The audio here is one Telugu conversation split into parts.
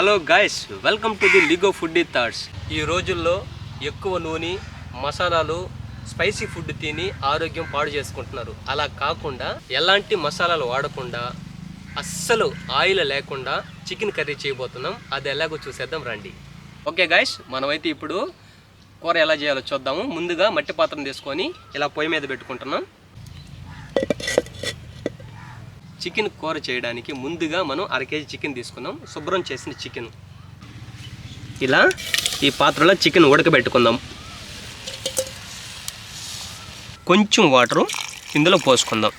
Hello guys welcome to the LIGO food thoughts ఈ రోజుల్లో ఎక్కువ నూనె మసాలాలు స్పైసీ ఫుడ్ తిని ఆరోగ్యం పాడు చేసుకుంటున్నారు. అలా కాకుండా ఎలాంటి మసాలాలు వాడకుండా అస్సలు ఆయిల్ లేకుండా చికెన్ కర్రీ చేయబోతున్నాం. అది ఎలాగో చూసేద్దాం రండి. ఓకే గాయస్ మనమైతే ఇప్పుడు కూర ఎలా చేయాలో చూద్దాము. ముందుగా మట్టి పాత్రను తీసుకొని ఇలా పొయ్యి మీద పెట్టుకుంటున్నాం. చికెన్ కూర చేయడానికి ముందుగా మనం అర కేజీ చికెన్ తీసుకున్నాం శుభ్రం చేసిన చికెన్. ఇలా ఈ పాత్రలో చికెన్ ఉడకబెట్టుకుందాం. కొంచెం వాటరు ఇందులో పోసుకుందాం.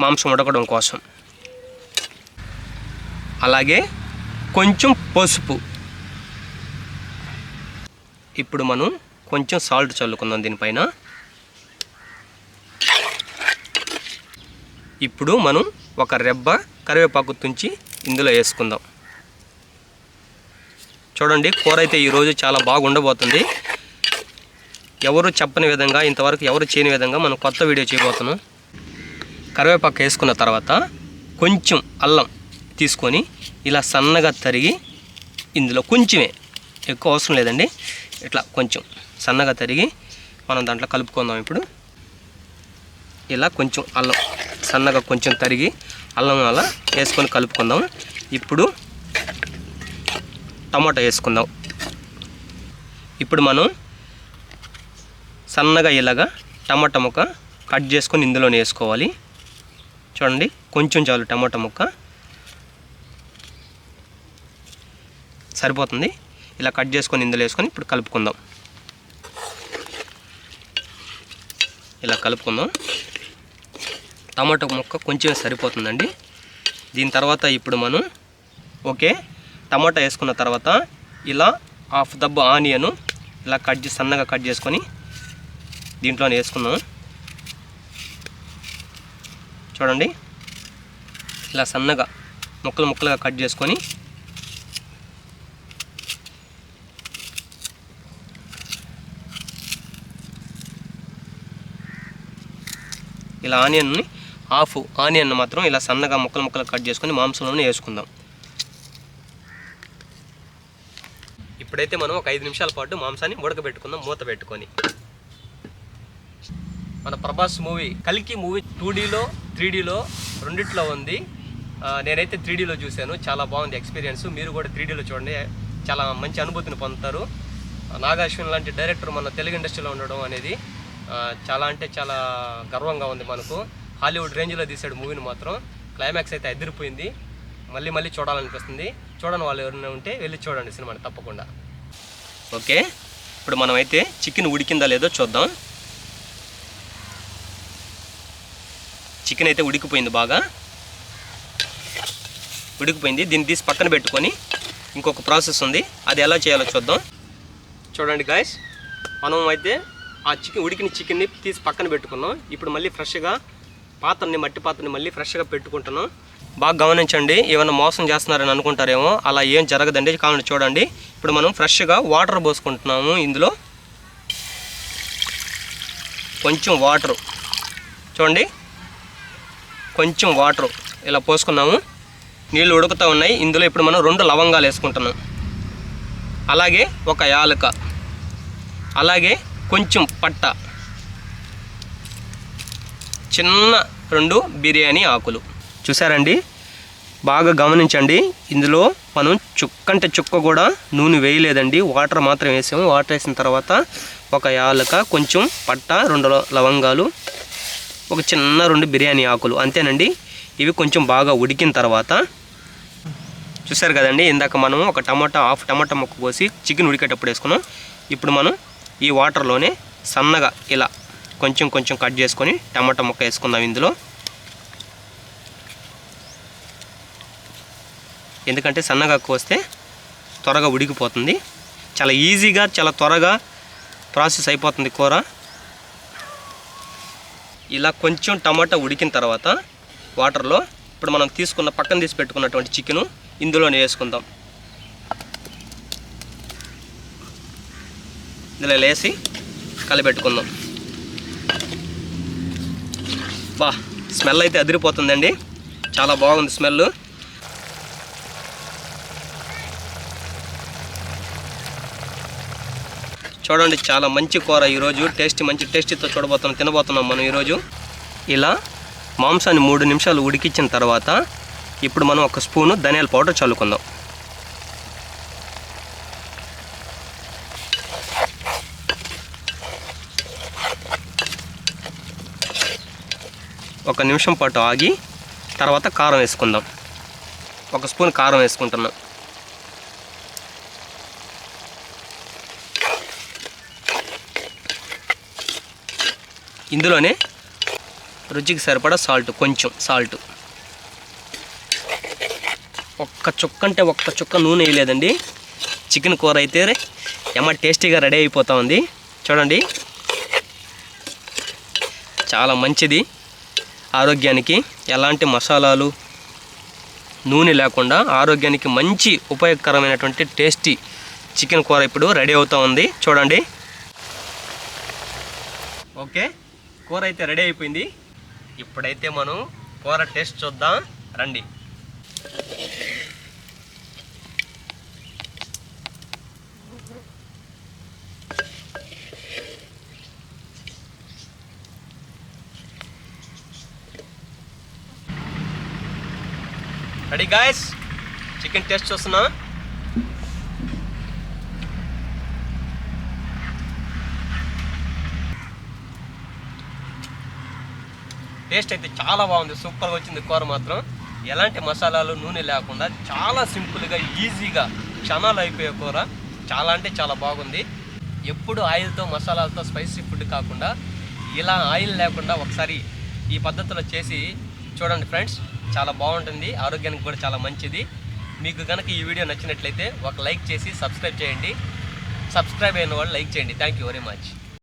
మాంసం ఉడకడం కోసం. అలాగే కొంచెం పసుపు. ఇప్పుడు మనం కొంచెం సాల్ట్ చల్లుకుందాం దీనిపైన. ఇప్పుడు మనం ఒక రెబ్బ కరివేపాకు తుంచి ఇందులో వేసుకుందాం. చూడండి కూర అయితే ఈరోజు చాలా బాగుండబోతుంది. ఎవరు చెప్పని విధంగా ఇంతవరకు ఎవరు చేయని విధంగా మనం కొత్త వీడియో చేయబోతున్నాం. కరివేపాకు వేసుకున్న తర్వాత కొంచెం అల్లం తీసుకొని ఇలా సన్నగా తరిగి ఇందులో కొంచెమే ఎక్కువ అవసరం లేదండి ఇట్లా కొంచెం సన్నగా తరిగి మనం దాంట్లో కలుపుకుందాం ఇప్పుడు. ఇలా కొంచెం అల్లం సన్నగా కొంచెం తరిగి అల్లం అలా వేసుకొని కలుపుకుందాం. ఇప్పుడు టమాటా వేసుకుందాం. ఇప్పుడు మనం సన్నగా ఇలాగా టమాటా ముక్క కట్ చేసుకొని ఇందులోనే వేసుకోవాలి. చూడండి కొంచెం చాలు టమాటా ముక్క. సరిపోతుంది. ఇలా కట్ చేసుకొని ఇందులో వేసుకొని ఇప్పుడు కలుపుకుందాం. ఇలా కలుపుకుందాం. టమాటో ముక్క కొంచెం సరిపోతుందండి. దీని తర్వాత ఇప్పుడు మనం ఓకే టమాటా వేసుకున్న తర్వాత ఇలా హాఫ్ దబ్బ ఆనియను ఇలా కట్ చేసి సన్నగా కట్ చేసుకొని దీంట్లోనే వేసుకున్నాం చూడండి. ఇలా సన్నగా ముక్కలు ముక్కలుగా కట్ చేసుకొని ఇలా ఆనియన్ని హాఫ్ ఆనియన్ మాత్రం ఇలా సన్నగా ముక్కలు ముక్కలు కట్ చేసుకొని మాంసంలోనే వేసుకుందాం. ఇప్పుడైతే మనం ఒక ఐదు నిమిషాల పాటు మాంసాన్ని ఉడకబెట్టుకుందాం మూత పెట్టుకొని. మన ప్రభాస్ మూవీ కలికి మూవీ టూ డీలో త్రీ డీలో రెండిట్లో ఉంది. నేనైతే త్రీ డీలో చూశాను చాలా బాగుంది ఎక్స్పీరియన్స్. మీరు కూడా త్రీ డీలో చూడండి చాలా మంచి అనుభూతిని పొందుతారు. నాగాశ్విన్ లాంటి డైరెక్టర్ మన తెలుగు ఇండస్ట్రీలో ఉండడం అనేది చాలా అంటే చాలా గర్వంగా ఉంది మనకు. హాలీవుడ్ రేంజ్లో తీసాడు మూవీని మాత్రం. క్లైమాక్స్ అయితే అదిరిపోయింది మళ్ళీ మళ్ళీ చూడాలనిపిస్తుంది. చూడని వాళ్ళు ఎవరైనా ఉంటే వెళ్ళి చూడండి సినిమాని తప్పకుండా. ఓకే. ఇప్పుడు మనమైతే చికెన్ ఉడికిందా లేదో చూద్దాం. చికెన్ అయితే ఉడికిపోయింది బాగా. ఉడికిపోయింది. దీన్ని తీసి పక్కన పెట్టుకొని ఇంకొక ప్రాసెస్ ఉంది. అది ఎలా చేయాలో చూద్దాం. చూడండి గాయస్ మనం అయితే ఆ చికెన్ ఉడికిన చికెన్ని తీసి పక్కన పెట్టుకున్నాం. ఇప్పుడు మళ్ళీ ఫ్రెష్గా పాత్రని మట్టి పాత్రని మళ్ళీ ఫ్రెష్గా పెట్టుకుంటున్నాం. బాగా గమనించండి ఏమైనా మోసం చేస్తున్నారని అనుకుంటారేమో అలా ఏం జరగదండి కావాలంటే చూడండి. ఇప్పుడు మనం ఫ్రెష్గా వాటర్ పోసుకుంటున్నాము ఇందులో. కొంచెం వాటరు. చూడండి. కొంచెం వాటర్. ఇలా పోసుకున్నాము. నీళ్ళు ఉడుకుతూ ఉన్నాయి. ఇందులో ఇప్పుడు మనం రెండు లవంగాలు వేసుకుంటున్నాం. అలాగే ఒక యాలక. అలాగే కొంచెం పట్ట. చిన్న రెండు బిర్యానీ ఆకులు. చూసారండి బాగా గమనించండి. ఇందులో మనం చుక్కంటే చుక్క కూడా నూనె వేయలేదండి. వాటర్ మాత్రం వేసాము. వాటర్ వేసిన తర్వాత ఒక యాలక కొంచెం పట్ట రెండు లవంగాలు ఒక చిన్న రెండు బిర్యానీ ఆకులు. అంతేనండి? ఇవి కొంచెం బాగా ఉడికిన తర్వాత చూసారు కదండి? ఇందాక మనం ఒక టమాటా హాఫ్ టమాటా ముక్క కోసి చికెన్ ఉడికేటప్పుడు వేసుకున్నాం. ఇప్పుడు మనం ఈ వాటర్లోనే సన్నగా ఇలా కొంచెం కొంచెం కట్ చేసుకొని టమాటా ముక్క వేసుకుందాం ఇందులో. ఎందుకంటే సన్నగా కోస్తే త్వరగా ఉడికిపోతుంది. చాలా ఈజీగా చాలా త్వరగా ప్రాసెస్ అయిపోతుంది కూర. ఇలా కొంచెం టమాటా ఉడికిన తర్వాత వాటర్లో ఇప్పుడు మనం తీసుకున్న పక్కన తీసి పెట్టుకున్నటువంటి చికెను ఇందులోనే వేసుకుందాం. ఇందులో వేసి కలిపెట్టుకుందాం. అబ్బా స్మెల్ అయితే అదిరిపోతుందండి. చాలా బాగుంది స్మెల్ చూడండి చాలా మంచి కూర ఈరోజు. టేస్ట్ మంచి టేస్టీతో చూడబోతున్నాం తినబోతున్నాం మనం ఈరోజు. ఇలా మాంసాన్ని మూడు నిమిషాలు ఉడికించిన తర్వాత ఇప్పుడు మనం ఒక స్పూను ధనియాల పౌడర్ చల్లుకుందాం. ఒక నిమిషం పాటు ఆగి తర్వాత కారం వేసుకుందాం. ఒక స్పూన్ కారం వేసుకుంటున్నాం. ఇందులోనే రుచికి సరిపడా సాల్ట్ కొంచెం సాల్ట్. ఒక్క చుక్క అంటే ఒక్క చుక్క నూనె వేయలేదండి. చికెన్ కూర అయితే ఎమ్మ టేస్టీగా రెడీ అయిపోతా ఉంది. చూడండి. చాలా మంచిది. ఆరోగ్యానికి ఎలాంటి మసాలాలు నూనె లేకుండా ఆరోగ్యానికి మంచి ఉపయోగకరమైనటువంటి టేస్టీ చికెన్ కూర ఇప్పుడు రెడీ అవుతూ ఉంది. చూడండి. ఓకే. కూర అయితే రెడీ అయిపోయింది. ఇప్పుడైతే మనం కూర టేస్ట్ చూద్దాం. రండి. రెడీ గాయస్ చికెన్ టేస్ట్ చూస్తున్నా. టేస్ట్ అయితే చాలా బాగుంది. సూపర్గా వచ్చింది కూర మాత్రం. ఎలాంటి మసాలాలు నూనె లేకుండా చాలా సింపుల్గా ఈజీగా క్షణాలు అయిపోయే కూర. చాలా అంటే చాలా బాగుంది. ఎప్పుడు ఆయిల్తో మసాలాలతో స్పైసీ ఫుడ్ కాకుండా ఇలా ఆయిల్ లేకుండా ఒకసారి ఈ పద్ధతిలో చేసి చూడండి ఫ్రెండ్స్ చాలా బాగుంటుంది ఆరోగ్యానికి కూడా చాలా మంచిది. మీకు కనుక ఈ వీడియో నచ్చినట్లయితే ఒక లైక్ చేసి సబ్స్క్రైబ్ చేయండి. సబ్స్క్రైబ్ అయిన వాళ్ళు లైక్ చేయండి. Thank you very much